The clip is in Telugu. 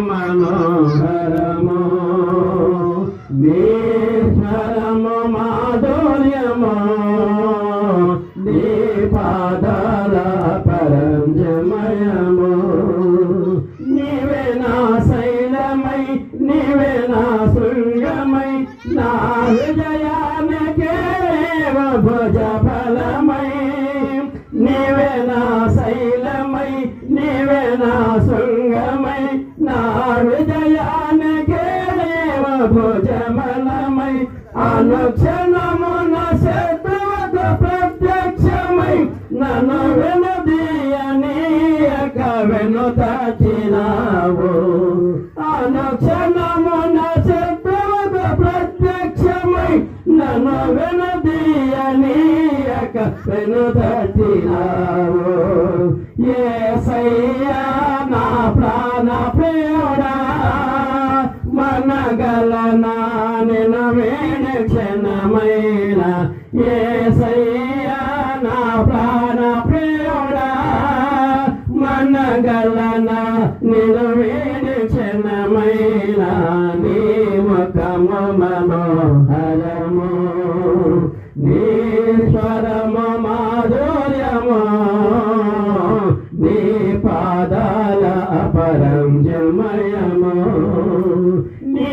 మనోహరము నీ మాధుర్యము నీ పాదాల పరంజమయము. నీవే నా శైలమై నీవే నా శృంగమై నా హృదయానికే భుజ ఫలమై. నీవే నా శైలమై నీవే నా భుజమలమై అనుక్షణమున శత్రువత ప్రత్యక్షమై నన్ను వెనుదీయనీయక వెనుతాచినావు అనుక్షణమున శత్రువత ప్రత్యక్షమై నన్ను వెనుదీయనీయక ఏ సయ్యా నా ప్రాణ ప్రియుడా మనగలనా నిన వేణ క్షణమైన ఏసయ్యా నా ప్రాణ ప్రియుడా. మనగలన నిన వేణ క్షణమైన నీ ముఖము మనోహరము. నీ స్వరము మాధుర్యము. నీ పాదాల అపరం జమయము నీ